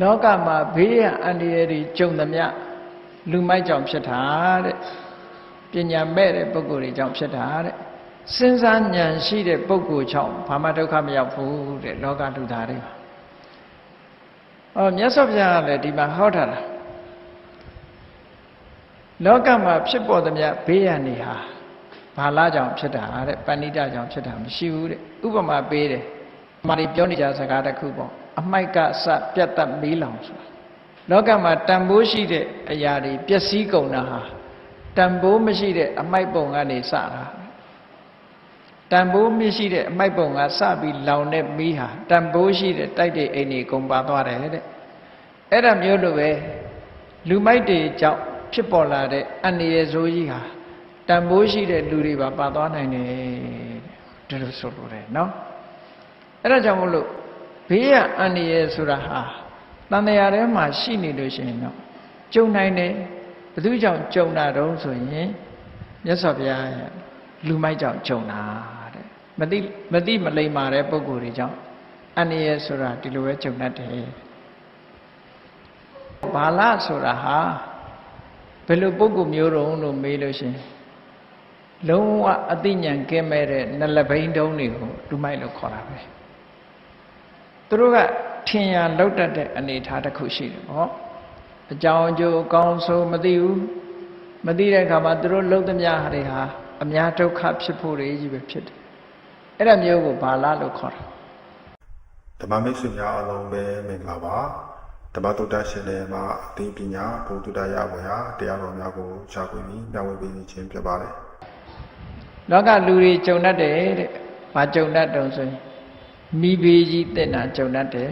လောကမှာဘေးရန်အန္တရာယ်တွေကြုံသမျှလူမိုက်ကြောင့်ဖြစ်တာတဲ့ပညာမဲ့တဲ့ပုဂ္ဂိုလ်တွေကြောင့်ဖြစ်တာတဲ့စဉ်းစားဉာဏ်ရှိတဲ့ပုဂ္ဂိုလ်ကြောင့်ဘာမှဒုက္ခမရောက်ဘူးတဲ့လောကလူသားတွေပါအော်မြတ်စွာဘုရားကလည်းဒီမှာဟောထားတာလောကမှာဖြစ်ပေါ်သမျှဘေးရန်တွေဟာဘာလားကြောင့်ဖြစ်တာတဲ့ပဏိတကြောင့်ဖြစ်တာမရှိဘူးတဲ့ဥပမာပေးတယ်မာရီပြောနေကြစကားတစ်ခုပေါ့ အမိုက်ကစပြတ်တက်မီးလောင်ဆိုတာလောကမှာတန်ဖိုးရှိတဲ့အရာတွေပျက်စီးကုန်တာဟာတန်ဖိုးမရှိတဲ့အမိုက်ပုံကနေစတာတန်ဖိုးမရှိတဲ့အမိုက်ပုံကစပြီးလောင်တဲ့မီးဟာတန်ဖိုးရှိတဲ့တိုက်တဲ့အိမ်တွေကုန်ပါသွားတယ်တဲ့အဲ့ဒါမျိုးလိုပဲလူမိုက်တွေကြောင့်ဖြစ်ပေါ်လာတဲ့အန္တရာယ်ဆိုးကြီးဟာတန်ဖိုးရှိတဲ့လူတွေပါပါသွားနိုင်တယ်တဲ့ဒီလိုဆိုလိုတယ်နော်အဲ့ဒါကြောင့်မို့လို့ ဘေးရအန္တရာယ်ဆိုတာဟာတန်တရားထဲမှာရှိနေလို့ရှိရင်တော့ကြုံနိုင်တယ်ဘယ်သူကြောင့်ကြုံတာတုံးဆိုရင်မြတ်စွာဘုရားရဲ့လူမိုက်ကြောင့်ကြုံတာတဲ့မသိမသိမလိမ္မာတဲ့ပုံကိုယ်တွေကြောင့်အန္တရာယ်ဆိုတာဒီလိုပဲကြုံတတ်တယ်ဘာလဆိုတာဟာဘယ်လိုပုံကိုယ်မျိုးတုံးလို့မေးလို့ရှိရင်လုံးဝအသိဉာဏ်ကင်းမဲ့တဲ့နလဘိန်းတုံးတွေကိုလူမိုက်လို့ခေါ်တာပဲ သူတို့ကထင်ရလောက်တတ်တဲ့အနေအထားတစ်ခုရှိတယ်ပေါ့အကြောင်းအကျိုးအကောင်းဆုံးမသိဘူးမသိတဲ့အခါမှာသူတို့လှုပ်သမျှဟာတွေဟာအများဒုက္ခဖြစ်ဖို့တွေကြီးပဲဖြစ်တယ်အဲ့ဒါမျိုးကိုဘာလာလို့ခေါ်တာဓမ္မမိတ်ဆွေများအားလုံးပဲမင်္ဂလာပါဓမ္မတုဒ္ဒရှင်တွေမှာအသိပညာဘုဒ္ဓတရားရပါရာတရားတော်များကိုရှားခွင့်ပြီးမျှဝေပေးခြင်းဖြစ်ပါတယ်လောကလူတွေကြုံတတ်တယ်တဲ့ဘာကြုံတတ်တုံဆိုရင် မိဘေးကြီးတက်တာကြုံတတ်တယ်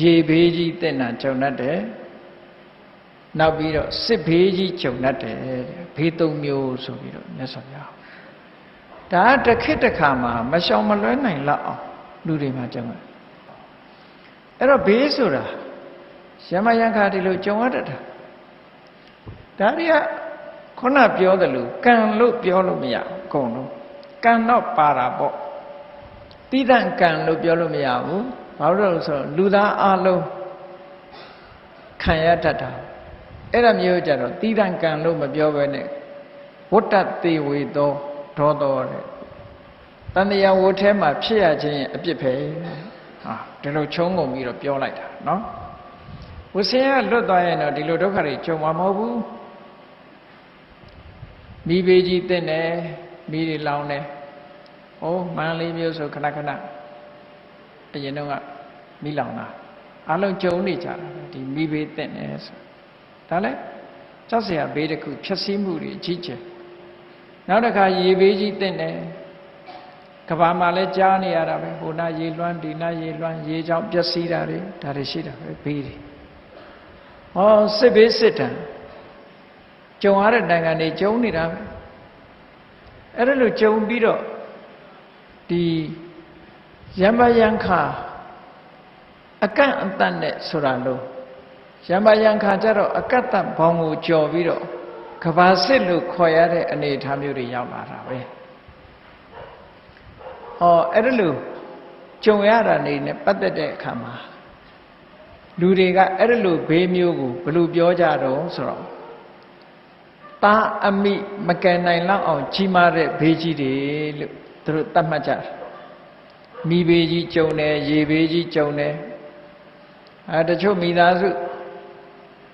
ရေဘေးကြီးတက်တာကြုံတတ်တယ်နောက်ပြီးတော့စစ်ဘေးကြီးကြုံတတ်တယ်တဲ့ဘေးသုံးမျိုးဆိုပြီးတော့မြတ်စွာဘုရားဒါကတစ်ခေတ်တစ်ခါမှာမရှောင်မလွဲနိုင်လောက်အောင်လူတွေမှာကြုံတယ်အဲ့တော့ဘေးဆိုတာရမယံခါဒီလိုကြုံရတတ်တာဒါတွေကခုနပြောတယ်လို့ကံလို့ပြောလို့မရဘူးအကုန်လုံးကံတော့ပါတာပေါ့ တိဒံကံလို့ပြောလို့မရဘူးဘာလို့လဲဆိုတော့လူသားအလုံးခံရတတ်တာအဲ့ဒါမျိုးကြတော့တိဒံကံလို့မပြောဘဲနဲ့ဝတ္တတေဝေသောဒေါသောတဲ့တန်တရားဝတ်ထဲမှာဖြစ်ရခြင်းရဲ့အပြစ်ပဲဟာဒီလိုချုံငုံပြီးတော့ပြောလိုက်တာနော်ဝဆင်းကလွတ်သွားရင်တော့ဒီလိုဒုက္ခတွေကြုံမှာမဟုတ်ဘူးမိဘေးကြီးတက်နေမိတွေလောင်းနေ အိုးမန္တလေးမြို့ဆိုခဏခဏအရင်တော့ကမိလောင်တာအလုံးကြုံနေကြတာဒီမိဘေးတင့်နေဆိုဒါလည်းကြောက်စရာဘေးတစ်ခုဖြစ်စည်းမှုတွေကြီးကျယ်နောက်တစ်ခါရေဘေးကြီးတင့်တယ်ကဘာမှာလဲကြားနေရတာပဲဟိုနာရေလွှမ်းဒီနာရေလွှမ်းရေကြောင့်ပျက်စီးတာတွေဒါတွေရှိတာပဲဘေးတွေဟောစစ်ဘေးစစ်တံကြုံရတဲ့နိုင်ငံတွေကြုံနေတာပဲအဲ့ဒါလို့ကြုံပြီးတော့ ဒီယမယံခါအကန့်အတန့်နဲ့ဆိုတာလို့ယမယံခါကျတော့အကန့်အတန့်ဘောင်ကိုကြော်ပြီးတော့ကဘာစစ်လို့ခေါ်ရတဲ့အနေအထားမျိုးတွေရောက်လာတာပဲဟောအဲ့ဒါလို့ကြုံရတာနေနဲ့ပတ်သက်တဲ့အခါမှာလူတွေကအဲ့ဒါလို့ဘေးမျိုးကိုဘယ်လိုပြောကြတော့ဆိုတော့တာအမိမကယ်နိုင်လောက်အောင်ကြီးမားတဲ့ဘေးကြီးတွေလို့ သူတို့သတ်မှတ်ကြတယ်မိဘေးကြီးကြုံတယ်ရေဘေးကြီးကြုံတယ်အဲတချို့မိသားစု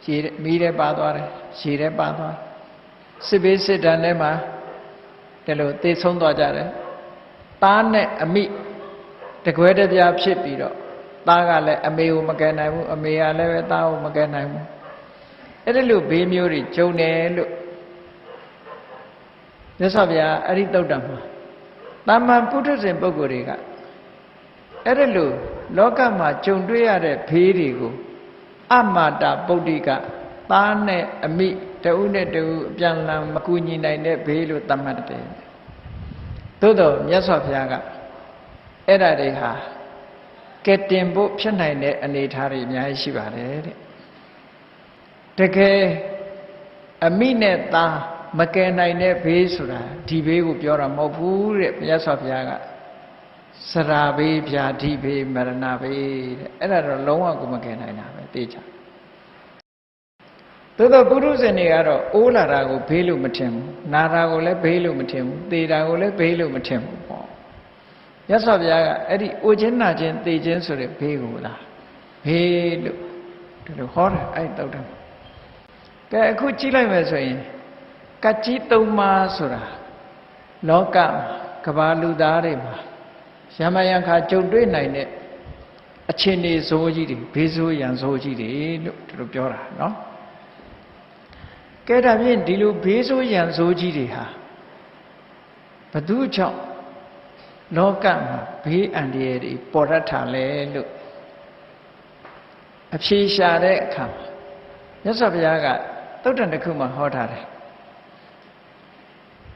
ရေမိတဲ့ပါသွားတယ်ရေတဲ့ပါသွားစစ်ဘေးစစ်တမ်းထဲမှာဒီလိုသေဆုံးသွားကြတယ်သားနဲ့အမိတကွဲတပြားဖြစ်ပြီးတော့သားကလည်းအမေကိုမကယ်နိုင်ဘူးအမေကလည်းပဲသားကိုမကယ်နိုင်ဘူးအဲ့ဒီလိုဘေးမျိုးတွေကြုံတယ်လို့မြတ်စွာဘုရားအဲ့ဒီတုတ်တံမှာ တာမန်ပုထုဇဉ်ပုဂ္ဂိုလ်တွေကအဲ့ဒါလို့လောကမှာကြုံတွေ့ရတဲ့ဖေးတွေကိုအမာတာပုဒ္ဓိကသားနဲ့အမိတဦးနဲ့တဦးအပြန်လန်မကူညီနိုင်တဲ့ဘေးလို့သတ်မှတ်တယ်သို့တော့မြတ်စွာဘုရားကအဲ့ဒါတွေဟာကဲတင်ဖို့ဖြစ်နိုင်တဲ့အနေအထားတွေအများကြီးရှိပါတယ်တဲ့တကယ်အမိနဲ့သား မကယ်နိုင်တဲ့ဘေးဆိုတာဒီဘေးကိုပြောတာမဟုတ်ဘူးတဲ့မြတ်စွာဘုရားကစရာဘေးဖြာတိဘေးမရဏဘေးတဲ့အဲ့ဒါတော့လုံးဝကိုမကယ်နိုင်တာပဲသိချာသို့တော့ပုရုဇဉ်တွေကတော့အိုးလာတာကိုဘေးလို့မထင်ဘူးနာတာကိုလည်းဘေးလို့မထင်ဘူးသေတာကိုလည်းဘေးလို့မထင်ဘူးပေါ့ရသော်ဘုရားကအဲ့ဒီအိုခြင်းနာခြင်းသေခြင်းဆိုတဲ့ဘေးကိုလားဘေးလို့ဒီလိုဟောတယ်အဲ့တုတ်တယ်ကဲအခုကြည့်လိုက်မယ်ဆိုရင် ကကြီးသုံးပါးဆိုတာလောကမှာကဘာလူသားတွေမှာရမယံခါကြုံတွေ့နိုင်တဲ့အခြေအနေဇိုးကြီးတွေဘေးဇိုးရံဇိုးကြီးတွေလို့သူတို့ပြောတာနော်ကဲဒါဖြင့်ဒီလိုဘေးဆိုးရန်ဆိုးကြီးတွေဟာဘသူကြောင့်လောကမှာဘေးအန္တရာယ်တွေပေါ်ရထာလဲလို့အဖြေရှာတဲ့အခါမှာမြတ်စွာဘုရားကသုတ်တန်တစ်ခုမှဟောထားတယ်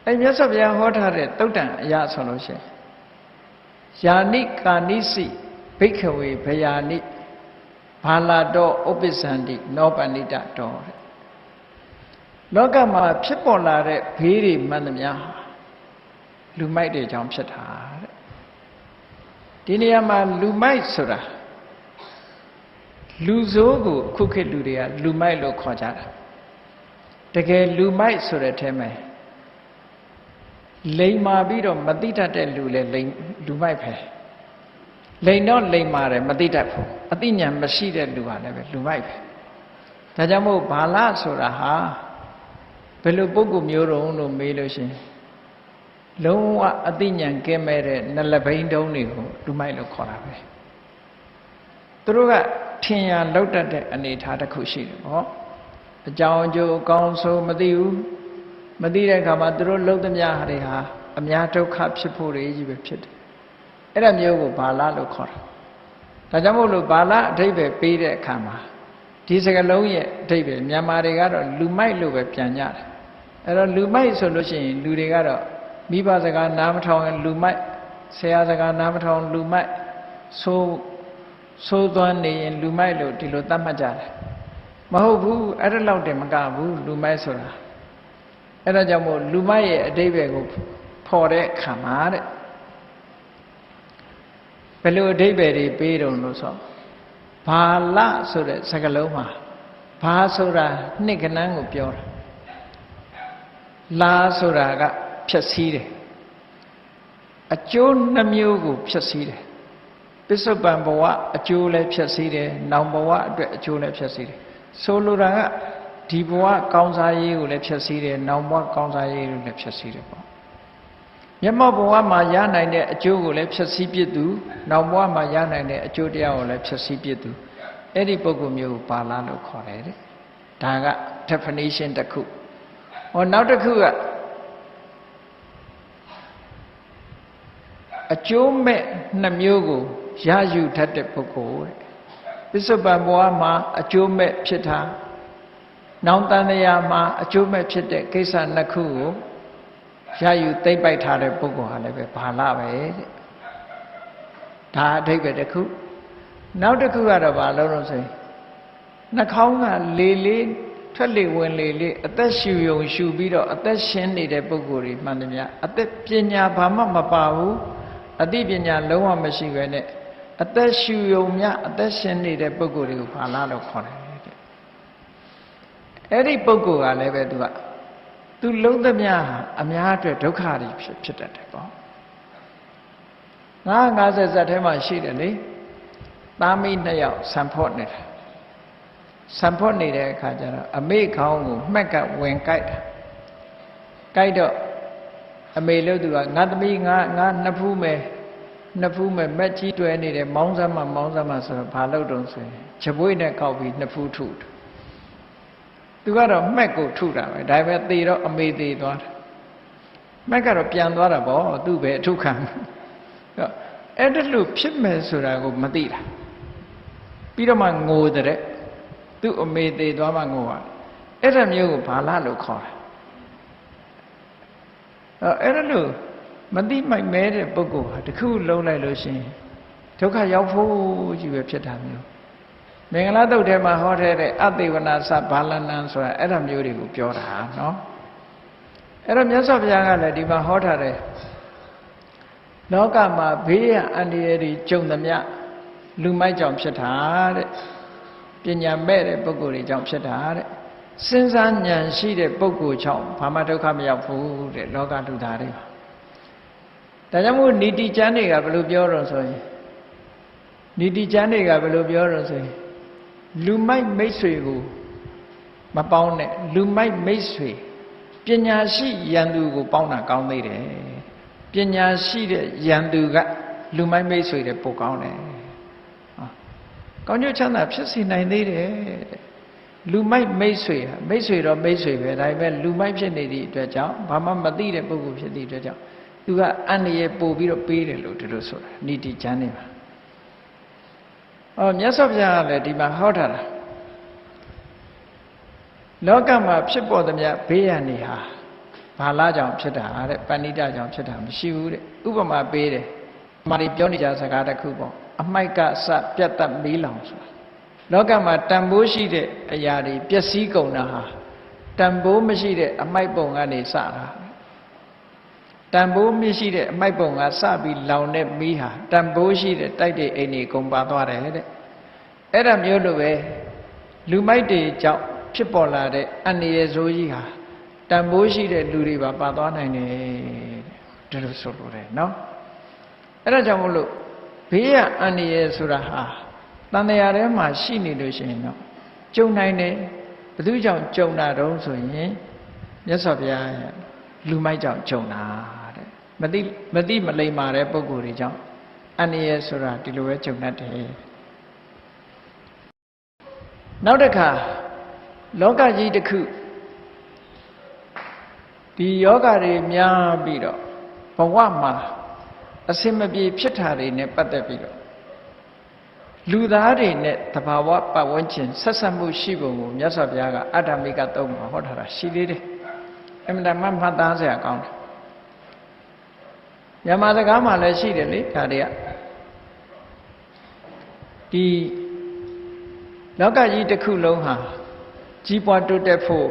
အဲမြတ်စွာဘုရားဟောထားတဲ့သုတ်တန်အရာဆိုလို့ရှိရင်ယာနိကာနိစိဘိက္ခဝေဘယာနိဘာလာတောဥပ္ပစ္စန္တိနောပဏိတတောတဲ့လောကမှာဖြစ်ပေါ်လာတဲ့ဘေးတွေမှန်သမျှလူမိုက်တွေကြောင့်ဖြစ်တာတဲ့ဒီနေရာမှာလူမိုက်ဆိုတာလူဆိုးကိုခုခေတ်လူတွေကလူမိုက်လို့ခေါ်ကြတာတကယ်လူမိုက်ဆိုတဲ့အထဲမှာ လိန်မာပြီးတော့မတိတတ်တဲ့လူလဲလိန်လူမိုက်ပဲလိန်တော့လိန်မာတယ်မတိတတ်ဘူးအသိဉာဏ်မရှိတဲ့လူဟာလည်းပဲလူမိုက်ပဲဒါကြောင့်မို့ဘာလဆိုတာဟာဘယ်လိုပုဂ္ဂိုလ်မျိုးတုံးလို့မေးလို့ရှိရင်လုံးဝအသိဉာဏ်ကင်းမဲ့တဲ့နလဘိန်းတုံးတွေကိုလူမိုက်လို့ခေါ်တာပဲသူတို့ကထင်ရလောက်တတ်တဲ့အနေအထားတစ်ခုရှိတယ်ဟောအကြောင်းအကျိုးအကောင်းဆုံးမသိဘူး မသိတဲ့အခါမှာသူတို့လုံးသမျှဟာတွေဟာအများဒုက္ခဖြစ်ဖို့တွေကြီးပဲဖြစ်တယ်အဲ့ဒါမျိုးကိုဘာလလို့ခေါ်တာဒါကြောင့်မို့လို့ဘာလအဓိပ္ပာယ်ပေးတဲ့အခါမှာဒီစကလုံးရဲ့အဓိပ္ပာယ်မြန်မာတွေကတော့လူမိုက်လို့ပဲပြန်ကြတယ်အဲ့တော့လူမိုက်ဆိုလို့ရှိရင်လူတွေကတော့မိဘစကားနားမထောင်ရင်လူမိုက်ဆရာစကားနားမထောင်လူမိုက်ဆိုးဆိုးသွမ်းနေရင်လူမိုက်လို့ဒီလိုသတ်မှတ်ကြတယ်မဟုတ်ဘူးအဲ့ဒါလောက်တည်းမကဘူးလူမိုက်ဆိုတာ အဲ့ဒါကြောင့်မို့လူမိုက်ရဲ့အတိပ္ပယ်ကိုဖော်တဲ့အခါမှာတဲ့ဘယ်လိုအတိပ္ပယ်တွေပေးတုံလို့ဆိုဘာလဆိုတဲ့စကားလုံးမှာဘာဆိုတာနှစ်ကဏ္ဍကိုပြောတာလာဆိုတာကဖြည့်ဆည်းတယ်အကျိုးနှမျိုးကိုဖြည့်ဆည်းတယ်ပစ္စုပန်ဘဝအကျိုးလည်းဖြည့်ဆည်းတယ်နောင်ဘဝအတွက်အကျိုးလည်းဖြည့်ဆည်းတယ်ဆိုလိုတာက ဒီဘဝကောင်းစားရေးကိုလည်းဖြည့်ဆည်းတယ်နောင်ဘဝကောင်းစားရေးကိုလည်းဖြည့်ဆည်းတယ်ပေါ့မျက်မှောက်ဘဝမှာရနိုင်တဲ့အကျိုးကိုလည်းဖြည့်ဆည်းပြစ်သူနောက်ဘဝမှာရနိုင်တဲ့အကျိုးတရားကိုလည်းဖြည့်ဆည်းပြစ်သူအဲ့ဒီပုဂ္ဂိုလ်မျိုးကိုပါဠိလို့ခေါ်တယ်တဲ့ဒါက definition တစ်ခုဟောနောက်တစ်ခုကအကျိုးမဲ့နှမျိုးကိုရယူတတ်တဲ့ပုဂ္ဂိုလ်တဲ့ပစ္စုပန်ဘဝမှာအကျိုးမဲ့ဖြစ်တာ နောင်တန်တရားမှာအကျိုးမဲ့ဖြစ်တဲ့ကိစ္စနှစ်ခုကိုရယူသိမ့်ပိုက်ထားတဲ့ပုဂ္ဂိုလ်ဟာလည်းပဲဘာလပဲတဲ့ဒါအဓိပ္ပာယ်တစ်ခုနောက်တစ်ခုကတော့ဘာလို့လို့ဆိုရင်နှာခေါင်းကလေလေးထွက်လေဝင်လေလေးအသက်ရှူယုံရှူပြီးတော့အသက်ရှင်နေတဲ့ပုဂ္ဂိုလ်တွေမှန်တယ်များအသက်ပညာဘာမှမပါဘူးအသိပညာလုံးဝမရှိဘဲနဲ့အသက်ရှူယုံမြအသက်ရှင်နေတဲ့ပုဂ္ဂိုလ်တွေကိုဘာလားလို့ခေါ်တယ်တဲ့ အဲ့ဒီပုဂ္ဂိုလ်ကလည်းပဲသူကသူလုံးသမျှအများအတွက်ဒုက္ခတွေဖြစ်ဖြစ်တတ်တယ်ပေါ့ငါ50ဇက်ထဲမှာရှိတယ်လေသားမိနှစ်ယောက်ဆံဖော့နေတာဆံဖော့နေတဲ့အခါကျတော့အမေခေါင်းကိုမှက်ကဝင်ကြိုက်တာကြိုက်တော့အမေလို့သူကငါသမီးငါငါနှစ်ဖူးမယ်နှစ်ဖူးမယ်မက်ကြီးတွဲနေတယ်မောင်းစမ်းမမောင်းစမ်းမဆိုတော့ဘာလို့တုံးဆိုရင်ချက်ပွေးနဲ့ကောက်ပြီးနှစ်ဖူးထု သူကတော့မှက်ကိုထုတာပဲဒါပေမဲ့သေတော့အမေသေးသွားတာမှက်ကတော့ပြန်သွားတာပေါ့သူ့ပဲအထုခံအဲ့ဒါလို့ဖြစ်မယ်ဆိုတာကိုမသိတာပြီးတော့မှငိုတဲ့သူ့အမေသေးသွားမှငိုရတယ်အဲ့ဒါမျိုးကိုဘာလာလို့ခေါ်တာအဲ့ဒါလို့မသိမိုက်မဲတဲ့ပုဂ္ဂိုလ်ဟာတခုလုံးလိုက်လို့ရှိရင်ဒုက္ခရောက်ဖို့ကြီးပဲဖြစ်တာမျိုး မင်္ဂလာတုတ်ထဲမှာဟောထားတဲ့အသေဝနာသဘာလနံဆိုတာအဲ့ဒါမျိုးတွေကိုပြောတာနော်အဲ့တော့မြတ်စွာဘုရားကလည်းဒီမှာဟောထားတယ်လောကမှာဘေးရန်အန္တရာယ်တွေကြုံသမျှလူမိုက်ကြောင့်ဖြစ်တာတဲ့ပညာမဲ့တဲ့ပုဂ္ဂိုလ်တွေကြောင့်ဖြစ်တာတဲ့စဉ်းစားဉာဏ်ရှိတဲ့ပုဂ္ဂိုလ်ကြောင့်ဘာမှဒုက္ခမရောက်ဘူးတဲ့လောကလူသားတွေပါဒါကြောင့်မို့ဏီတိကျမ်းတွေကဘယ်လိုပြောတော့ဆိုရင်ဏီတိကျမ်းတွေကဘယ်လိုပြောတော့ဆိုရင် လူမိုက်မိတ်ဆွေကိုမပေါင်းနဲ့လူမိုက်မိတ်ဆွေပညာရှိယန္တုကိုပေါင်းတာကောင်းသေးတယ်ပညာရှိတဲ့ယန္တုကလူမိုက်မိတ်ဆွေတဲ့ပိုကောင်းတယ်ဟာကောင်းကျိုးချမ်းသာဖြစ်စေနိုင်သေးတယ်တဲ့လူမိုက်မိတ်ဆွေဟာမိတ်ဆွေတော့မိတ်ဆွေပဲဒါပေမဲ့လူမိုက်ဖြစ်နေသည့်အတွက်ကြောင့်ဘာမှမသိတဲ့ပုဂ္ဂိုလ်ဖြစ်သည့်အတွက်ကြောင့်သူကအန္တရာယ်ပို့ပြီးတော့ပေးတယ်လို့ဒီလိုဆိုတာဏိတိကျမ်းနေမှာ အော်မြတ်စွာဘုရားကလည်းဒီမှာဟောထားတာလောကမှာဖြစ်ပေါ်သမျှဘေးရန်တွေဟာဘာလာကြောင့်ဖြစ်တာတဲ့ပဏိတကြောင့်ဖြစ်တာမရှိဘူးတဲ့ဥပမာပေးတယ်မာရီပြောနေကြစကားတစ်ခုပေါ့အမိုက်ကစပြတ်သက်မီးလောင်ဆိုတာလောကမှာတန်ဖိုးရှိတဲ့အရာတွေပျက်စီးကုန်တာဟာတန်ဖိုးမရှိတဲ့အမိုက်ပုံကနေစတာ တန်ဖိုးမရှိတဲ့အမိုက်ပုံကစပြီးလောင်တဲ့မီးဟာတန်ဖိုးရှိတဲ့တိုက်တဲ့အိမ်တွေကုန်ပါသွားတယ်တဲ့အဲ့ဒါမျိုးလိုပဲလူမိုက်တွေကြောင့်ဖြစ်ပေါ်လာတဲ့အန္တရာယ်ဆိုးကြီးဟာတန်ဖိုးရှိတဲ့လူတွေပါပါသွားနိုင်တယ်တဲ့ဒီလိုဆိုလိုတယ်နော်အဲ့ဒါကြောင့်မလို့ဘေးရန်အန္တရာယ်ဆိုတာဟာတန်တရားထဲမှာရှိနေလို့ရှိရင်တော့ကြုံနိုင်တယ်ဘယ်သူကြောင့်ကြုံတာတုံးဆိုရင်မြတ်စွာဘုရားရဲ့လူမိုက်ကြောင့်ကြုံတာတဲ့ မသိမသိမလိမ္မာတဲ့ပုံကိုယ်တွေကြောင့်အန္တရာယ်ဆိုတာဒီလိုပဲကြုံတတ်တယ်နောက်တစ်ခါလောကကြီးတစ်ခုဒီယောဂတွေများပြီးတော့ဘဝမှာအစင်မပြေဖြစ်တာတွေနဲ့ပတ်သက်ပြီးတော့လူသားတွေနဲ့တဘာဝပတ်ဝန်းကျင်ဆက်ဆက်မှုရှိပုံကိုမြတ်စွာဘုရားကအတ္တမိကတုံးမှာဟောထားတာရှိသေးတယ်အမှန်တမ်းမှတ်သားစရာကောင်းတယ် မြန်မာစကားမှာလည်းရှိတယ်လေဒါတွေကဒီလောကကြီးတစ်ခုလုံးဟာကြီးပွားတိုးတက်ဖို့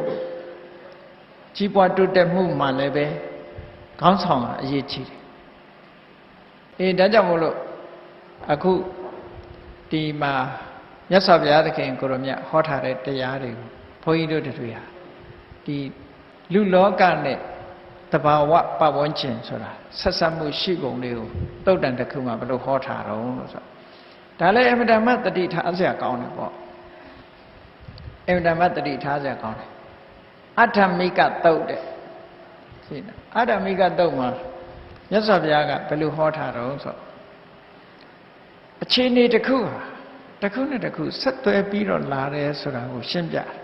ကြီးပွားတိုးတက်မှုမှလည်းပဲခေါင်းဆောင်ကအရေးကြီးတယ်အေးဒါကြောင့်မို့လို့အခုဒီမှာမြတ်စွာဘုရားသခင်ကိုရမြတ်ဟောထားတဲ့တရားတွေကိုဘုန်းကြီးတို့တွေဟာဒီလူလောကနဲ့ တဘာဝပတ်ဝန်းကျင်ဆိုတာဆက်ဆက်မှုရှိပုံလေးကိုတုတ်တန်တစ်ခုမှာဘယ်လိုဟောထားတော့လို့ဆိုဒါလည်းအမြဲတမ်းတတိထားစရာကောင်းတယ်ပေါ့အမြဲတမ်းတတိထားစရာကောင်းတယ်အထမိကတုတ်တဲ့ရှိတယ်အထမိကတုတ်မှာမြတ်စွာဘုရားကဘယ်လိုဟောထားတော့ဆိုအခြေအနေတစ်ခုဟာတစ်ခုနဲ့တစ်ခုဆက်သွဲပြီးတော့လာတယ်ဆိုတာကိုရှင်းပြတယ်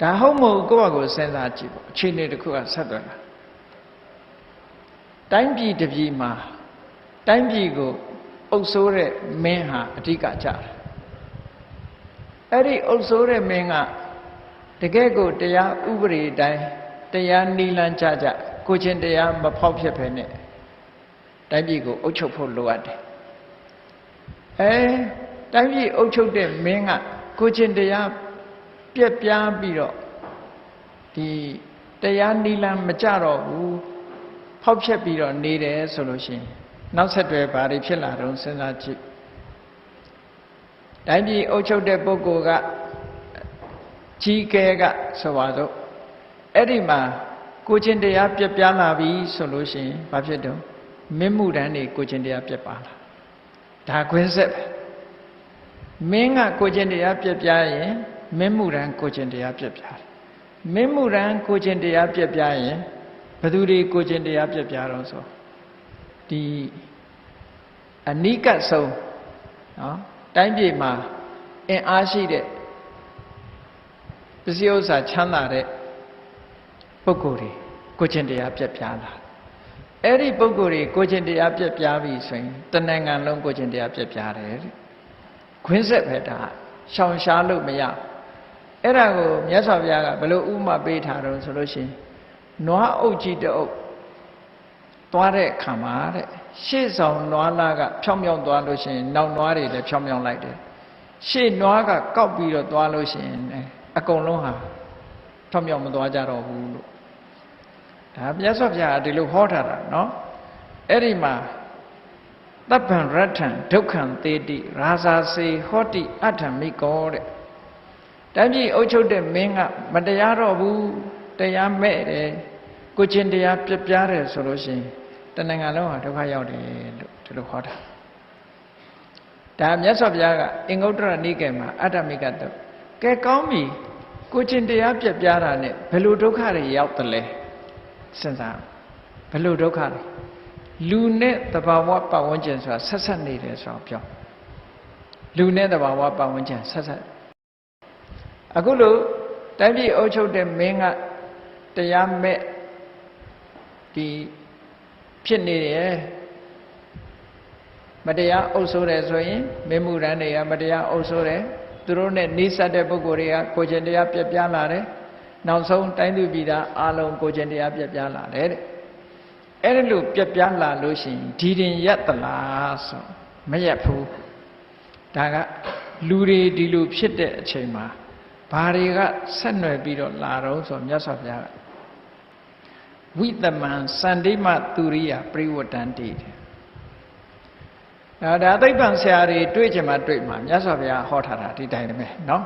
ဒါဟုတ်မဟုတ်ကိုယ့်ဘာကိုစဉ်းစားကြည့်ပေါ့အခြေအနေတစ်ခုကဆက်သွဲလာတိုင်းပြည်တစ်ပြည်မှာတိုင်းပြည်ကိုအုပ်စိုးတဲ့မင်းဟာအဓိကကြတယ်အဲ့ဒီအုပ်စိုးတဲ့မင်းကတကယ်ကိုတရားဥပဒေတိုင်းတရားနိလန်းကြကြကိုချင်းတရားမဖောက်ဖြစ်ဖ ೇನೆ တိုင်းပြည်ကိုအုပ်ချုပ်ဖို့လိုအပ်တယ်အဲတိုင်းပြည်အုပ်ချုပ်တဲ့မင်းကကိုချင်းတရား ပြက်ပြားပြီးတော့ဒီတရားနိလန်းမကြတော့ဘူးဖောက်ဖြက်ပြီးတော့နေတယ်ဆိုလို့ရှိရင်နောက်ဆက်တွဲဘာတွေဖြစ်လာတော့စဉ်းစားကြည့်တိုင်းပြည်အုပ်ချုပ်တဲ့ပုဂ္ဂိုလ်ကကြီးကဲကဆိုပါစို့အဲ့ဒီမှာကိုချင်းတရားပြက်ပြားလာပြီဆိုလို့ရှိရင်ဘာဖြစ်တော့မင်းမှုတန်းတွေကိုချင်းတရားပြက်ပါလာဒါခွင်းဆက်ပဲမင်းကကိုချင်းတရားပြက်ပြားရင် မင်းမှုတန်းကိုချင်းတရားပြက်ပြားတယ်မင်းမှုတန်းကိုချင်းတရားပြက်ပြားရင်ဘသူတွေကိုချင်းတရားပြက်ပြားတော့ဆိုဒီအနိကဆုံးနော်တိုင်းပြည်မှာအင်အားရှိတဲ့ပစ္စည်းဥစ္စာချမ်းသာတဲ့ပုဂ္ဂိုလ်တွေကိုချင်းတရားပြက်ပြားလာအဲ့ဒီပုဂ္ဂိုလ်တွေကိုချင်းတရားပြက်ပြားပြီဆိုရင်တဏ္ဍာန်လုံးကိုချင်းတရားပြက်ပြားတယ်တဲ့ခွင်းဆက်ပဲဒါရှောင်ရှားလို့မရ အဲ့ဒါကိုမြတ်စွာဘုရားကဘယ်လိုဥပမာပေးထားတော့ဆိုလို့ရှိရင်နွားအုပ်ကြီးတအုပ်သွားတဲ့အခါမှာတဲ့ရှေ့ဆောင်နွားလားကဖြောင်းဖြောင်းသွားလို့ရှိရင်နောက်နွားတွေလည်းဖြောင်းဖြောင်းလိုက်တယ်ရှေ့နွားကကောက်ပြီးတော့သွားလို့ရှိရင်အကုန်လုံးဟာဖြောင်းဖြောင်းမသွားကြတော့ဘူးလို့ဒါမြတ်စွာဘုရားကဒီလိုဟောထားတာเนาะ အဲ့ဒီမှာတပ္ပံရထံဒုက္ခံတေတိရာဇာစေဟောတိအဋ္ဌမိကောတဲ့ တမ်းပြည်အုပ်ချုပ်တဲ့မင်းကမတရားတော့ဘူးတရားမဲ့တယ်ကိုချင်းတရားပြပြားတယ်ဆိုလို့ရှိရင်တဏ္ဍာလုံးဟာဒုက္ခရောက်တယ်လို့ဒီလိုဟောတာဒါမြတ်စွာဘုရားကအင်္ဂုတ္တရနိကေမှာအဋ္ဌမိကတုကဲကောင်းပြီကိုချင်းတရားပြပြားတာနဲ့ဘယ်လိုဒုက္ခတွေရောက်တယ်လဲစဉ်းစားဘယ်လိုဒုက္ခတွေလူနဲ့တဘာဝပတ်ဝန်းကျင်ဆိုတာဆက်ဆက်နေတယ်ဆိုတော့ပြောလူနဲ့တဘာဝပတ်ဝန်းကျင်ဆက်ဆက် အခုလို့တိုင်းပြည်အုပ်ချုပ်တဲ့မင်းကတရားမဲ့ဒီဖြစ်နေတယ်မတရားအုပ်ဆိုးတယ်ဆိုရင်မင်းမှုရန်တွေကမတရားအုပ်ဆိုးတယ်သူတို့နဲ့နှိစက်တဲ့ပုဂ္ဂိုလ်တွေကကိုကျင်တရားပြက်ပြားလာတယ်နောက်ဆုံးတိုင်းသူပြည်သားအလုံးကိုကျင်တရားပြက်ပြားလာတယ်တဲ့အဲ့ဒါလို့ပြက်ပြားလာလို့ရှိရင်ဒီရင်ရက်သလားဆိုမရက်ဘူးဒါကလူတွေဒီလိုဖြစ်တဲ့အချိန်မှာ ဘာတွေကဆက်နွယ်ပြီးတော့လာတော့ဆိုမြတ်စွာဘုရားကဝိတမံစန္တိမသူရိယပရိဝတ္တန်တိတဲ့ဒါဒါသိပ္ပံဆရာတွေတွေ့ချင်မှတွေ့မှာမြတ်စွာဘုရားဟောထားတာဒီတိုင်းပဲเนาะ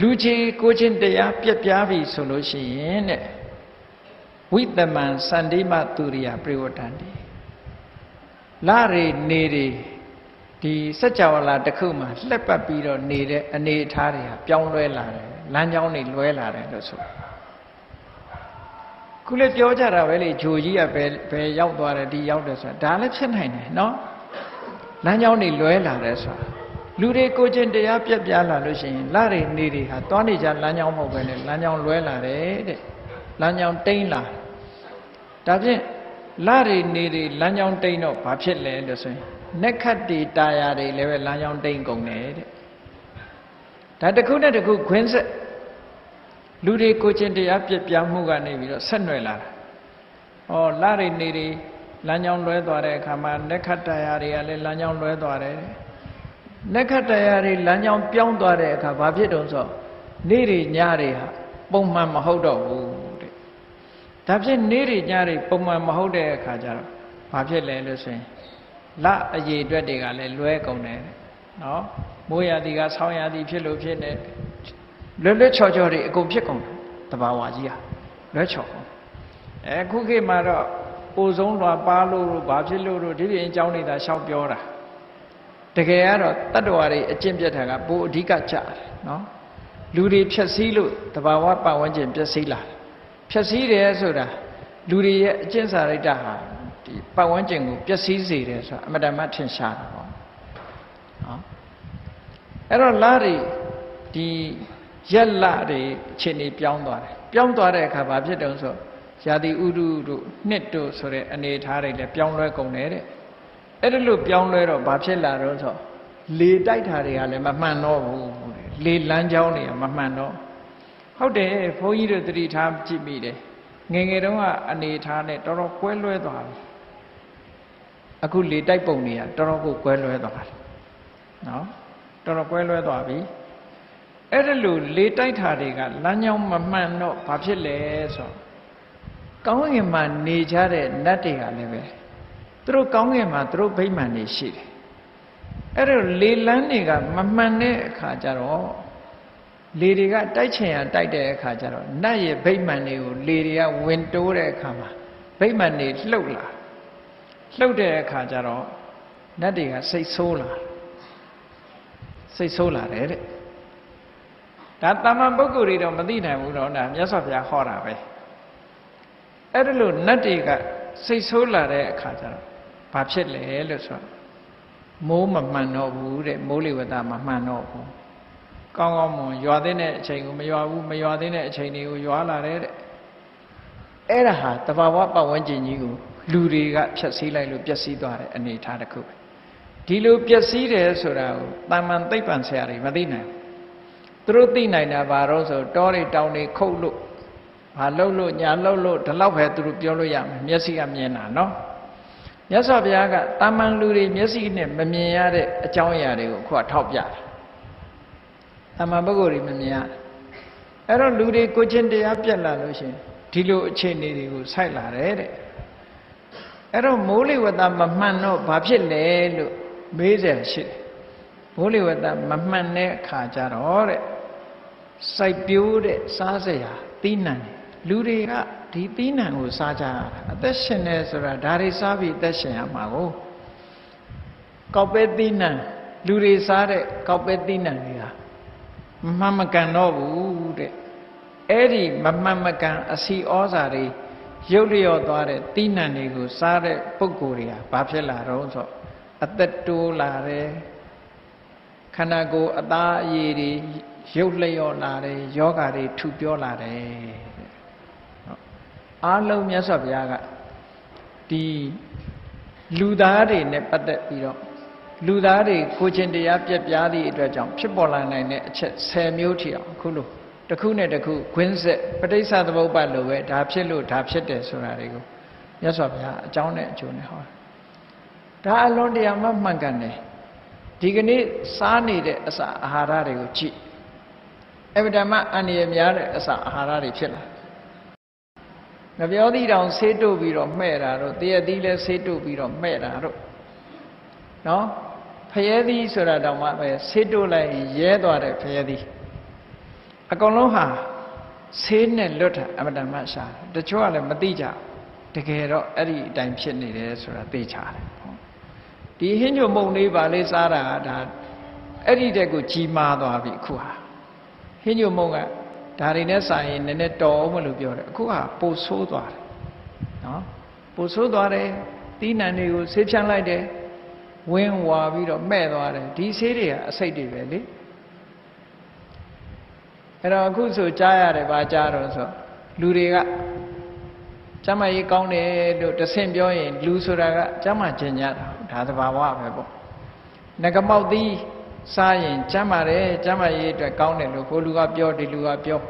လူကြီးကိုချင်းတရားပြက်ပြားပြီဆိုလို့ရှိရင်တဲ့ဝိတမံစန္တိမသူရိယပရိဝတ္တန်တိလာရီနေရီ ဒီစัจ java လာတစ်ခုမှာလှက်ပတ်ပြီးတော့နေတဲ့အနေအထားတွေကပြောင်းလဲလာတယ်လမ်းကြောင်းတွေလွဲလာတယ်လို့ဆိုခုလည်းပြောကြတာပဲလေဂျိုကြီးကဘယ်ဘယ်ရောက်သွားတယ်ဒီရောက်တယ်ဆိုတာဒါလည်းဖြစ်နိုင်တယ်နော်လမ်းကြောင်းတွေလွဲလာတယ်ဆိုတာလူတွေကိုချင်းတရားပြက်ပြားလာလို့ရှိရင်လတွေနေတွေဟာသွားနေကြလမ်းကြောင်းမဟုတ်ပဲလေလမ်းကြောင်းလွဲလာတယ်တဲ့လမ်းကြောင်းတိမ့်လာဒါဖြင့်လတွေနေတွေလမ်းကြောင်းတိမ့်တော့ဘာဖြစ်လဲလို့ဆိုရင် နက်ခတ်တီတာယာတွေလည်းပဲလမ်းကြောင်းတိမ့်ကုန်တယ်တဲ့ဒါတစ်ခုနဲ့တစ်ခုခွင်းဆက်လူတွေကိုချင်းတရားပြက်ပြားမှုကနေပြီးတော့ဆက်နွယ်လာတာ။ဩလရိနေတွေလမ်းကြောင်းလွဲသွားတဲ့အခါမှာနက်ခတ်တရားတွေကလည်းလမ်းကြောင်းလွဲသွားတယ်။နက်ခတ်တရားတွေလမ်းကြောင်းပြောင်းသွားတဲ့အခါဘာဖြစ်တုံးဆိုနေ့တွေညတွေဟာပုံမှန်မဟုတ်တော့ဘူးတဲ့။ဒါဖြင့်နေ့တွေညတွေပုံမှန်မဟုတ်တဲ့အခါကျတော့ဘာဖြစ်လဲလို့ဆိုရင် လအရေးအတွက်တွေကလည်းလွဲကုန်တယ်တဲ့။နော်မိုးရာသီကဆောင်းရာသီဖြစ်လို့ဖြစ်နေလွတ်လွတ်ချော်ချော်တွေအကုန်ဖြစ်ကုန်တယ်တဘာဝကြီးဟာလွဲချော်ကုန်အဲခုခေတ်မှာတော့ပိုဆုံးလွာပါလို့လို့ဘာဖြစ်လို့လို့ဒီပြင်အကြောင်းနေတာရှောက်ပြောတာတကယ်ကတော့တတ္တဝါတွေအကျင့်ပြတ်တာကပိုအဓိကကြတယ်နော်လူတွေဖြက်စီးလို့တဘာဝပတ်ဝန်းကျင်ပျက်စီးလာတယ်ဖြက်စီးတယ်ဆိုတာလူတွေရဲ့အကျင့်စာရိတ္တဟာ ဒီပတ်ဝန်းကျင်ကိုပျက်စီးစေတယ်ဆိုတာအမတ္တမထင်ရှားတာပေါ့နော်အဲ့တော့လားတွေဒီရက်လတွေအခြေအနေပြောင်းသွားတယ်ပြောင်းသွားတဲ့အခါဘာဖြစ်တုံးဆိုရာသီဥတုတို့နှစ်တို့ဆိုတဲ့အနေအထားတွေလည်းပြောင်းလဲကုန်တယ်တဲ့အဲ့ဒါလို့ပြောင်းလဲတော့ဘာဖြစ်လာတော့ဆိုလေတိုက်တာတွေကလည်းမမှန်တော့ဘူးတဲ့လေလမ်းကြောင်းတွေကမမှန်တော့ဟုတ်တယ်ဘုန်းကြီးတို့သတိထားကြည့်မိတယ်ငယ်ငယ်တုန်းကအနေအထားနဲ့တော်တော်ကွဲလွဲသွားပြီ အခုလေတိုက်ပုံတွေကတော်တော်ကိုကွဲလွဲသွားတယ်နော်တော်တော်ကွဲလွဲသွားပြီအဲ့ဒါလို့လေတိုက်တာတွေကလမ်းကြောင်းမမှန်တော့ဘာဖြစ်လဲဆိုကောင်းကင်မှာနေကြတဲ့နတ်တွေကလည်းပဲသူတို့ကောင်းကင်မှာသူတို့ဗိမာန်တွေရှိတယ်အဲ့ဒါလေလန်းတွေကမမှန်တဲ့အခါကျတော့လေတွေကတိုက်ချင်ရတိုက်တဲ့အခါကျတော့နတ်ရဲ့ဗိမာန်တွေကိုလေတွေကဝင်တိုးတဲ့အခါမှာဗိမာန်တွေလှုပ်လာ လှုပ်တဲ့အခါကျတော့နတ်တွေကစိတ်ဆိုးလာစိတ်ဆိုးလာတယ်တဲ့ဒါတာမန်ပုဂ္ဂိုလ်တွေတော့မသိနိုင်ဘူးတော့ဒါမြတ်စွာဘုရားဟောတာပဲအဲ့ဒါလို့နတ်တွေကစိတ်ဆိုးလာတဲ့အခါကျတော့ဘာဖြစ်လဲလို့ဆိုတော့မိုးမမှန်တော့ဘူးတဲ့မိုးလေဝသမမှန်တော့ဘူးကောင်းကောင်းမွန်ရွာသိတဲ့အချိန်ကိုမရွာဘူးမရွာသိတဲ့အချိန်တွေကိုရွာလာတယ်တဲ့အဲ့ဒါဟာတဘာဝပတ်ဝန်းကျင်ကြီးကို လူတွေကဖြတ်စည်းလိုက်လို့ပျက်စီးသွားတဲ့အနေအထားတစ်ခုပဲဒီလိုပျက်စီးတယ်ဆိုတာကိုတာမန်သိပ္ပံဆရာတွေမသိနိုင်ဘူးသူတို့သိနိုင်တာဘာလို့ဆိုတောတွေတောင်တွေခုတ်လို့ဘာလှုပ်လို့ညာလှုပ်လို့ဒီလောက်ပဲသူတို့ပြောလို့ရမယ်မျက်စိကမြင်တာနော်မြတ်စွာဘုရားကတာမန်လူတွေမျက်စိနဲ့မမြင်ရတဲ့အကြောင်းအရာတွေကိုခုကထောက်ပြတယ်တာမန်ပုဂ္ဂိုလ်တွေမမြင်ရအဲ့တော့လူတွေကိုချင်းတရားပြက်လာလို့ရှိရင်ဒီလိုအခြေအနေတွေကိုဆိုက်လာတယ်တဲ့ အဲ့တော့မိုးလေဝသမမှန်တော့ဘာဖြစ်လဲလို့မေးတယ်ရှိတယ်မိုးလေဝသမမှန်တဲ့အခါကျတော့တဲ့စိုက်ပျိုးတဲ့စားစရာသီးနှံတွေလူတွေကဒီသီးနှံကိုစားကြရတာအသက်ရှင်နေဆိုတာဒါတွေစားပြီးအသက်ရှင်ရမှာကိုကောက်ပဲသီးနှံလူတွေစားတဲ့ကောက်ပဲသီးနှံတွေဟာမမှန်မကန်တော့ဘူးတဲ့အဲ့ဒီမမှန်မကန်အစီဩဇာတွေ ရုပ်လျော့သွားတဲ့သီးနှံတွေကိုစားတဲ့ပုံကိုယ်တွေကဘာဖြစ်လာတော့ဆိုအသက်တိုးလာတယ်ခန္ဓာကိုယ်အသားအရည်တွေရုပ်လျော့လာတယ်ယောဂါတွေထူပြောလာတယ်တဲ့ဟုတ်အားလုံးမြတ်စွာဘုရားကဒီလူသားတွေနဲ့ပတ်သက်ပြီးတော့လူသားတွေကိုချင်းတရားပြက်ပြားသည့်အတွက်ကြောင့်ဖြစ်ပေါ်လာနိုင်တဲ့အချက်10မျိုးထိအောင်အခုလို့ တစ်ခုနဲ့တစ်ခုခွင်းဆက်ပဋိစ္စသမုပ္ပါလိုပဲဒါဖြစ်လို့ဒါဖြစ်တယ်ဆိုတာတွေကိုမြတ်စွာဘုရားအကြောင်းနဲ့အကျိုးနဲ့ဟောတာဒါအလွန်တရာမှမှန်ကန်တယ်ဒီကနေ့စားနေတဲ့အစာအာဟာရတွေကိုကြည့်အဗ္ဗဓမ္မအန္တရာယ်များတဲ့အစာအာဟာရတွေဖြစ်လာငပြောသီးတောင်ဆေးတုပ်ပြီးတော့မှဲ့တာတို့တရက်သီးလည်းဆေးတုပ်ပြီးတော့မှဲ့တာတို့နော်ဖယဲသီးဆိုတာတောင်မှပဲဆေးတုပ်လိုက်ရင်ရဲသွားတဲ့ဖယဲသီး အကုန်လုံးဟာဆေးနဲ့လွတ်တာအမတန်မှရှာတယ်တချို့ကလည်းမသိကြဘူးတကယ်တော့အဲ့ဒီအတိုင်းဖြစ်နေတယ်ဆိုတာသိချတယ်ဟုတ်ဒီဟင်းညိုမုံလေးပါလေးစားတာကဒါအဲ့ဒီတက်ကိုကြီးမားသွားပြီအခုဟာဟင်းညိုမုံကဒါတွေနဲ့ဆိုင်ရင်နည်းနည်းတော်အောင်မလို့ပြောတယ်အခုဟာပိုဆိုးသွားတယ်နော်ပိုဆိုးသွားတယ်တီးနှံတွေကိုဆေးဖြန်းလိုက်တယ်ဝင်းဝါပြီးတော့မဲ့သွားတယ်ဒီဆေးတွေကအစိတ်တွေပဲလေ အဲ့တော့အခုဆိုကြားရတယ်ဗာကြားတော့ဆိုလူတွေကကျမ်းမာရေးကောင်းတယ်လို့တဆင့်ပြောရင်လူဆိုတာကကျမ်းမာခြင်းညတာဒါသဘာဝပဲပေါ့ငကမောက်သီးစားရင်ကျမ်းမာတယ်ကျမ်းမာရေးအတွက်ကောင်းတယ်လို့ကိုလူကပြောဒီလူကပြော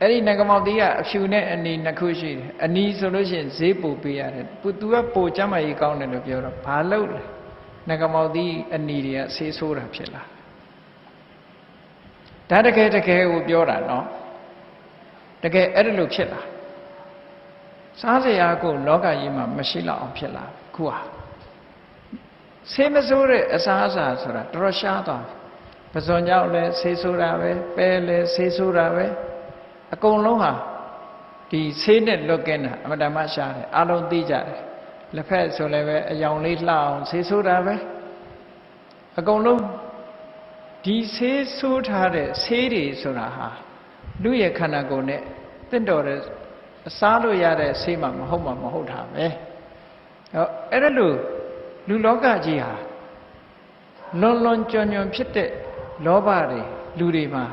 အဲ့ဒီငကမောက်သီးကအဖြူနဲ့အနီနှစ်ခုရှိတယ်အနီဆိုလို့ရှိရင်ဈေးပိုပေးရတယ်သူကပိုကျမ်းမာရေးကောင်းတယ်လို့ပြောတော့ဘာလို့လဲငကမောက်သီးအနီတွေကဆေးဆိုးတာဖြစ်လာ ဒါတကယ်တကယ်ကိုပြောတာနော်တကယ်အဲ့ဒါလို့ဖြစ်လာစားစရာကိုလောကကြီးမှာမရှိတော့အောင်ဖြစ်လာခုဟာဆေးမဆိုးတဲ့အစားအစာဆိုတာတော်တော်ရှားသွားပြီပဇွန်ကြောင့်လည်းဆေးဆိုးတာပဲပဲလည်းဆေးဆိုးတာပဲအကုန်လုံးဟာဒီဆေးနဲ့လွတ်ကင်းတာအမတမရှားတယ်အလုံးသိကြတယ်လက်ဖက်ဆိုလည်းပဲအယောင်လေးလှအောင်ဆေးဆိုးတာပဲအကုန်လုံး ဒီဆေးဆိုးထားတဲ့ဆေးတွေဆိုတာဟာလူရဲ့ခန္ဓာကိုယ်နဲ့တင့်တော်တဲ့အစားလို့ရတဲ့ဆေးမှမဟုတ်မှမဟုတ်တာပဲဟောအဲ့ဒါလို့လူလောကကြီးဟာလွန်လွန်ကြွညွန်ဖြစ်တဲ့လောဘတွေလူတွေမှာ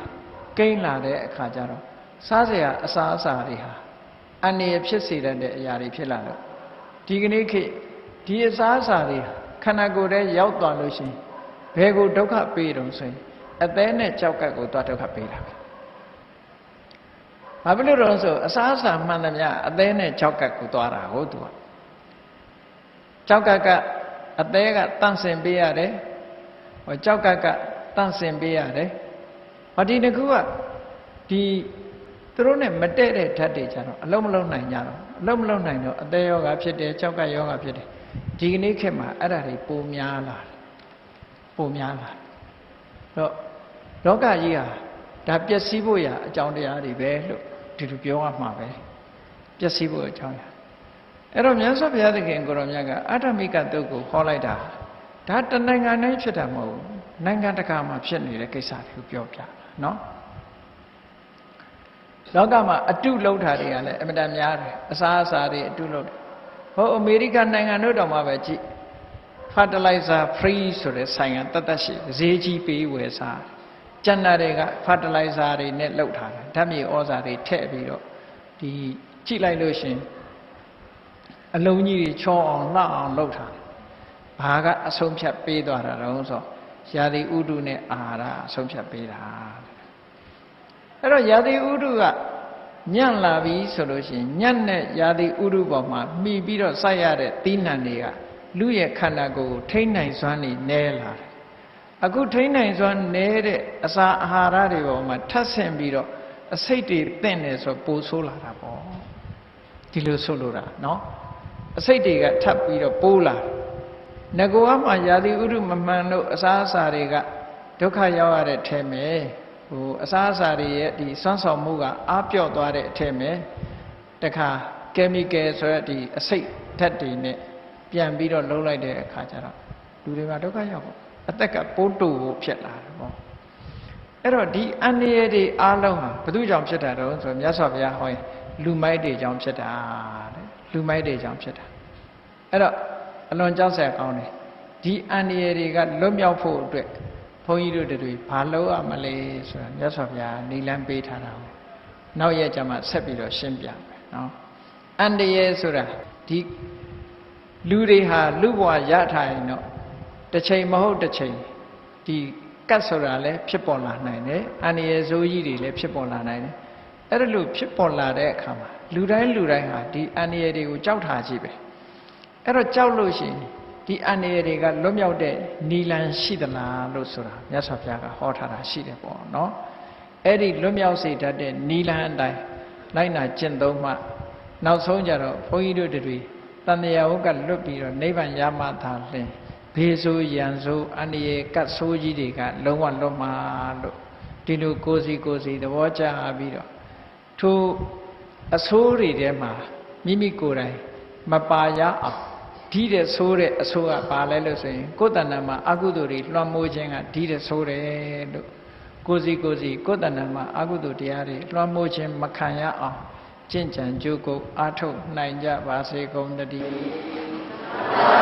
ကိန်းလာတဲ့အခါကျတော့စားစရာအစာအစာတွေဟာအန္တရာယ်ဖြစ်စေတဲ့အရာတွေဖြစ်လာတော့ဒီကနေ့ခေတ်ဒီအစာအစာတွေခန္ဓာကိုယ်ထဲရောက်သွားလို့ရှိရင် ဘယ်ကိုဒုက္ခပေးတုံဆိုရင်အသေးနဲ့ကြောက်ကပ်ကိုသွားဒုက္ခပေးတာပဲဘာဖြစ်လို့တော့ဆိုအစားအစာမှန်သမျှအသေးနဲ့ကြောက်ကပ်ကိုသွားတာဟုတ်သူကကြောက်ကပ်ကအသေးကတန့်စင်ပေးရတယ်ဟောကြောက်ကပ်ကတန့်စင်ပေးရတယ်ဟောဒီတစ်ခုကဒီသူတို့နဲ့မတည့်တဲ့ဓာတ်တွေကြတော့အလုံးမလုံးနိုင်ကြတော့အလုံးမလုံးနိုင်တော့အသေးယောဂဖြစ်တယ်ကြောက်ကပ်ယောဂဖြစ်တယ်ဒီကနေ့ခေတ်မှာအဲ့ဒါတွေပိုများလာတယ် ပိုများလာတော့လောကကြီးဟာဒါပျက်စီးဖို့ရအကြောင်းတရားတွေပဲလို့ဒီလိုပြောရမှာပဲပျက်စီးဖို့အကြောင်းရအဲ့တော့မြတ်စွာဘုရားသခင်ကိုရောမြတ်ကအတ္တမိကတုတ်ကိုခေါ်လိုက်တာဒါတနိုင်ငံတိုင်းဖြစ်တာမဟုတ်ဘူးနိုင်ငံတကာမှာဖြစ်နေတဲ့ကိစ္စတွေကိုပြောပြတာနော်လောကမှာအတုလောက်တာတွေကလည်းအမတန်များတယ်အစားအစာတွေအတုလောက်တယ်ဟောအမေရိကန်နိုင်ငံတို့တောင်မှပဲကြည့် fertilizer free ဆိုတဲ့ဆိုင်ကတတ်တတ်ရှိဈေးကြီးပေးဝယ်စားကျန်တာတွေက fertilizer တွေနဲ့လှုပ်ထားတယ်ဓာတ်မြေဩဇာတွေထည့်ပြီးတော့ဒီကြည့်လိုက်လို့ရှင်အလုံးကြီးတွေချောအောင်လှအောင်လှုပ်ထားတယ်ဘာကအဆုံးဖြတ်ပေးသွားတာတော့ဆိုရာသီဥတုနဲ့အာဟာရအဆုံးဖြတ်ပေးတာအဲ့တော့ရာသီဥတုကညံ့လာပြီဆိုလို့ရှိရင်ညံ့တဲ့ရာသီဥတုပေါ်မှာမှီပြီးတော့စိုက်ရတဲ့သီးနှံတွေက လူရဲ့ခန္ဓာကိုယ်ကိုထိမ့်နိုင်စွမ်းနေနဲလာတယ်အခုထိမ့်နိုင်စွမ်းနဲတဲ့အစာအာဟာရတွေပေါ်မှာထပ်ဆင့်ပြီးတော့အစိတ်တွေတင့်တယ်ဆိုပိုဆိုးလာတာပေါ့ဒီလိုဆိုလိုတာเนาะ အစိတ်တွေကထပ်ပြီးတော့ပိုးလာငကောကမှယာတိဥရုမမှန်တို့အစားအစာတွေကဒုက္ခရောက်ရတဲ့ထဲမှာဟိုအစားအစာတွေရဲ့ဒီစွမ်းဆောင်မှုကအားပြော့သွားတဲ့အထဲမှာတခါကယ်မီကယ်ဆိုရဒီအစိတ်ဓာတ်တွေနဲ့ ပြန်ပြီးတော့လုံးလိုက်တဲ့အခါကျတော့လူတွေမှာဒုက္ခရောက်ပေါ့အသက်ကပိုးတူဖို့ဖြစ်လာတယ်ပေါ့အဲ့တော့ဒီအန္တရာယ်တွေအားလုံးဟာဘယ်သူကြောင့်ဖြစ်တာတော့ဆိုမြတ်စွာဘုရားဟောရင်လူမိုက်တွေကြောင့်ဖြစ်တာတဲ့လူမိုက်တွေကြောင့်ဖြစ်တာအဲ့တော့အလွန်ကြောက်စရာကောင်းတယ်ဒီအန္တရာယ်တွေကလွတ်မြောက်ဖို့အတွက်ဘုန်းကြီးတို့တွေဘာလုပ်ရမလဲဆိုတာမြတ်စွာဘုရားနိလန်းပေးထားတာကိုနောက်ရက်ကျမှဆက်ပြီးတော့ရှင်းပြမယ်နော်အန္တရာယ်ဆိုတာဒီ လူတွေဟာလူဘဝရထားရင်တော့တစ်ချိန်မဟုတ်တစ်ချိန်ဒီကတ်ဆိုတာလည်းဖြစ်ပေါ်လာနိုင်တယ်အန္တရာယ်ဆိုးကြီးတွေလည်းဖြစ်ပေါ်လာနိုင်တယ်အဲ့ဒါလို့ဖြစ်ပေါ်လာတဲ့အခါမှာလူတိုင်းလူတိုင်းဟာဒီအန္တရာယ်တွေကိုကြောက်ထားကြည့်ပဲအဲ့တော့ကြောက်လို့ရှိရင်ဒီအန္တရာယ်တွေကလွတ်မြောက်တဲ့နီလန်ရှိသလားလို့ဆိုတာမြတ်စွာဘုရားကဟောထားတာရှိတယ်ပေါ့နော်အဲ့ဒီလွတ်မြောက်စေတတ်တဲ့နီလန်အတိုင်းလိုက်နာကျင့်သုံးမှ နောက်ဆုံးကြတော့ဘုန်းကြီးတို့တွေ တန်တရားဝကလွတ်ပြီးတော့နိဗ္ဗာန်ရမှသာလင်ဘေဆိုးရန်ဆိုးအန္တရာယ်ကတ်ဆိုးကြီးတွေကလုံးဝလွတ်မှာလို့ဒီလိုကိုယ်စီကိုယ်စီသဘောကျပြီးတော့ထိုအဆိုးတွေထဲမှာမိမိကိုယ်တိုင်မပါရအောင်ဒီတဲ့ဆိုးတဲ့အဆိုးကပါလဲလို့ဆိုရင်ကိုယ်တဏ္ဍာမှာအကုသိုလ်တွေလွှမ်းမိုးခြင်းကဒီတဲ့ဆိုးတယ်လို့ကိုယ်စီကိုယ်စီကိုယ်တဏ္ဍာမှာအကုသိုလ်တရားတွေလွှမ်းမိုးခြင်းမခံရအောင် ကျင့်ကြံကြိုးကိုအားထုတ်နိုင်ကြပါစေကုန်တည်း